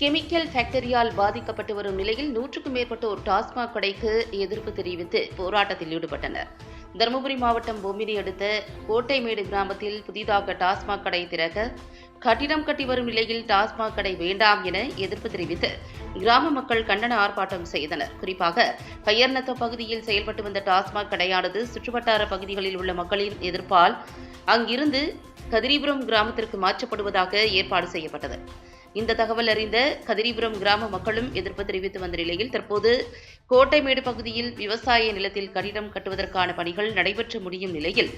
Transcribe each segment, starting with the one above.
Chemical ஃபேக்டரியால் பாதிக்கப்பட்டு வரும் நிலையில் நூற்றுக்கும் மேற்பட்டோர் டாஸ்மாக் கடைக்கு எதிர்ப்பு தெரிவித்து போராட்டத்தில் ஈடுபட்டனர். தருமபுரி மாவட்டம் பொம்மிடி அடுத்த கோட்டைமேடு கிராமத்தில் புதிதாக டாஸ்மாக் கடை திறக்க கட்டிடம் கட்டி வரும் நிலையில் டாஸ்மாக் கடை வேண்டாம் என எதிர்ப்பு தெரிவித்து கிராம மக்கள் கண்டன ஆர்ப்பாட்டம் செய்தனர். குறிப்பாக பெயர்நத்த பகுதியில் செயல்பட்டு வந்த டாஸ்மாக் கடையானது சுற்றுவட்டார பகுதிகளில் உள்ள மக்களின் எதிர்ப்பால் அங்கிருந்து கதிரிபுரம் கிராமத்திற்கு மாற்றப்படுவதாக ஏற்பாடு செய்யப்பட்டது. இந்த தகவல் அறிந்த கதிரிபுரம் கிராம மக்களும் எதிர்ப்பு தெரிவித்து வந்த நிலையில் தற்போது கோட்டைமேடு பகுதியில் விவசாய நிலத்தில் கட்டிடம் கட்டுவதற்கான பணிகள் நடைபெற்று முடியும் நிலையில்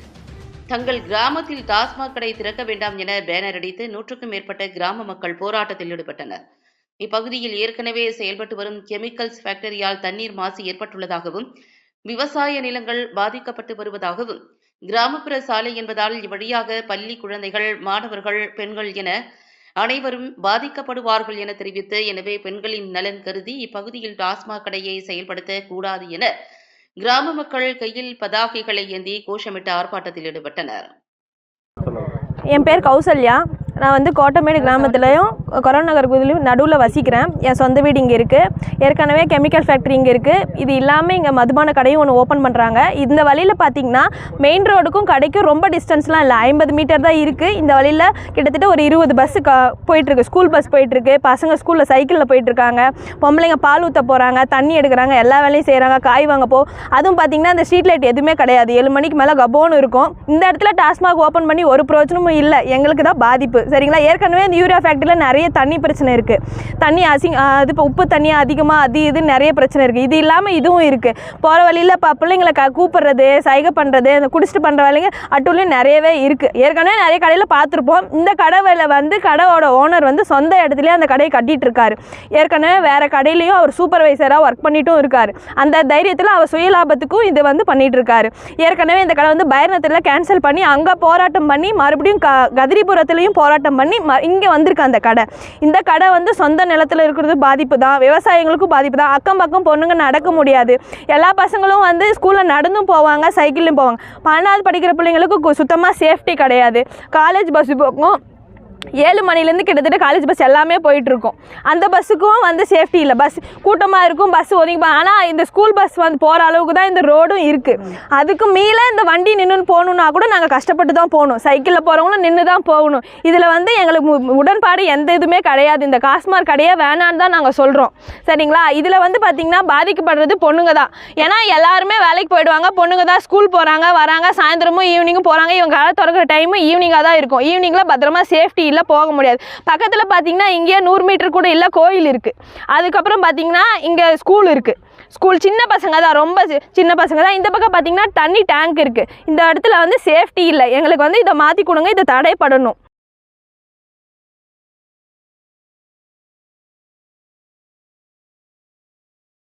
தங்கள் கிராமத்தில் டாஸ்மாக் கடை திறக்க வேண்டாம் என பேனர் அடித்து நூற்றுக்கும் மேற்பட்ட கிராம மக்கள் போராட்டத்தில் ஈடுபட்டனர். இப்பகுதியில் ஏற்கனவே செயல்பட்டு வரும் கெமிக்கல்ஸ் ஃபேக்டரியால் தண்ணீர் மாசு ஏற்பட்டுள்ளதாகவும் விவசாய நிலங்கள் பாதிக்கப்பட்டு வருவதாகவும் கிராமப்புற சாலை என்பதால் இவ்வழியாக பள்ளி குழந்தைகள் மாணவர்கள் பெண்கள் என அனைவரும் பாதிக்கப்படுவார்கள் என தெரிவித்து எனவே பெண்களின் நலன் கருதி இப்பகுதியில் டாஸ்மாக் கடையை செயல்படுத்த கூடாது என கிராம மக்கள் கையில் பதாகைகளை ஏந்தி கோஷமிட்டு ஆர்ப்பாட்டத்தில் ஈடுபட்டனர். என் பேர் கௌசல்யா. நான் வந்து கோட்டமேடு கிராமத்துலேயும் கொரோனா நகர் பகுதியிலையும் நடுவில் வசிக்கிறேன். என் சொந்த வீடு இங்கே இருக்குது ஏற்கனவே கெமிக்கல் ஃபேக்ட்ரி இங்கே இருக்குது இது இல்லாமல் இங்கே மதுபான கடையும் ஒன்று ஓப்பன் பண்ணுறாங்க இந்த வழியில் பார்த்தீங்கன்னா மெயின் ரோடுக்கும் கடைக்கும் ரொம்ப டிஸ்டன்ஸ்லாம் இல்லை. ஐம்பது மீட்டர் தான் இருக்குது இந்த வழியில் கிட்டத்தட்ட ஒரு இருபது பஸ்ஸு க போயிட்டுருக்கு. ஸ்கூல் பஸ் போயிட்டுருக்கு. பசங்க ஸ்கூலில் சைக்கிளில் போயிட்டுருக்காங்க. பொம்பளைங்க பால் ஊற்ற போகிறாங்க தண்ணி எடுக்கிறாங்க எல்லா வேலையும் செய்கிறாங்க காய் வாங்க போ. அதுவும் பார்த்தீங்கன்னா இந்த ஸ்ட்ரீட் லைட் எதுவுமே கிடையாது. ஏழு மணிக்கு மேலே கபோன்னு இருக்கும். இந்த இடத்துல டாஸ்மாக் ஓப்பன் பண்ணி ஒரு பிரயோஜனமும் இல்லை. எங்களுக்கு தான் பாதிப்பு. சரிங்களா? ஏற்கனவே இந்த யூரியா ஃபேக்ட்ரியில் நிறைய தண்ணி பிரச்சனை இருக்குது தண்ணி அசிங் அது இப்போ உப்பு தண்ணி அதிகமாக அது இது நிறைய பிரச்சனை இருக்குது இது இல்லாமல் இதுவும் இருக்குது போகிற வழியில் இப்போ பிள்ளைங்களை க கூப்பிட்றது சைகை பண்ணுறது இந்த குடிச்சிட்டு பண்ணுற வேலைங்க அட்டுலையும் நிறையவே இருக்குது ஏற்கனவே நிறைய கடையில் பார்த்துருப்போம். இந்த கடவையில் வந்து கடையோட ஓனர் வந்து சொந்த இடத்துலேயே அந்த கடையை கட்டிகிட்டு இருக்காரு. ஏற்கனவே வேறு கடையிலையும் அவர் சூப்பர்வைசராக ஒர்க் பண்ணிட்டும் இருக்கார். அந்த தைரியத்தில் அவர் சுயலாபத்துக்கும் இது வந்து பண்ணிகிட்டு இருக்காரு. ஏற்கனவே இந்த கடை வந்து பயணத்தில் கேன்சல் பண்ணி அங்கே போராட்டம் பண்ணி மறுபடியும் க கதிரிபுரத்துலேயும் போராட்டம் பண்ணி ம இங்கே வந்திருக்கு அந்த கடை. இந்த கடை வந்து சொந்த நிலத்தில் இருக்கிறது பாதிப்பு தான் விவசாயிகளுக்கும் பாதிப்பு தான் அக்கம் பக்கம் பொண்ணுங்க நடக்க முடியாது. எல்லா பசங்களும் வந்து ஸ்கூலில் நடந்தும் போவாங்க சைக்கிளும் போவாங்க. பன்னெண்டாவது படிக்கிற பிள்ளைங்களுக்கு சுத்தமாக சேஃப்டி கிடையாது. காலேஜ் பஸ் போகும் ஏழு மணிலேருந்து கிட்டத்தட்ட காலேஜ் பஸ் எல்லாமே போயிட்டுருக்கும். அந்த பஸ்ஸுக்கும் வந்து சேஃப்டி இல்லை. பஸ் கூட்டமாக இருக்கும் பஸ் ஒதுங்கி ஆனால் இந்த ஸ்கூல் பஸ் வந்து போகிற அளவுக்கு தான் இந்த ரோடும் இருக்குது அதுக்கு மீளே இந்த வண்டி நின்றுன்னு போகணுன்னா கூட நாங்கள் கஷ்டப்பட்டு தான் போகணும். சைக்கிளில் போகிறவங்களும் நின்று தான் போகணும். இதில் வந்து எங்களுக்கு மு- உடன்பாடு எந்த இதுவுமே கிடையாது. இந்த காஸ்மார்க் கடையே வேணான்னு தான் நாங்கள் சொல்கிறோம் சரிங்களா? இதில் வந்து பார்த்திங்கன்னா பாதிக்கப்படுறது பொண்ணுங்க தான். ஏன்னா எல்லாருமே வேலைக்கு போயிடுவாங்க. பொண்ணுங்க தான் ஸ்கூல் போகிறாங்க வராங்க. சாயந்தரமும் ஈவினிங்கும் போகிறாங்க இவங்க கடை திறக்கிற டைமும் ஈவினிங்காக தான் இருக்கும். ஈவினிங்கில் பத்திரமா சேஃப்டி இல்லை போக முடியாது. பக்கத்தில் பார்த்தீங்கன்னா இங்கேயே நூறு மீட்டர் கூட இல்லை கோயில் இருக்குது அதுக்கப்புறம் பார்த்தீங்கன்னா இங்கே ஸ்கூல் இருக்குது ஸ்கூல் சின்ன பசங்க தான் ரொம்ப சின்ன பசங்க தான். இந்த பக்கம் பார்த்தீங்கன்னா தண்ணி டேங்க் இருக்குது இந்த இடத்துல வந்து சேஃப்டி இல்லை. எங்களுக்கு வந்து இதை மாற்றி கொடுங்க இதை தடைப்படணும்.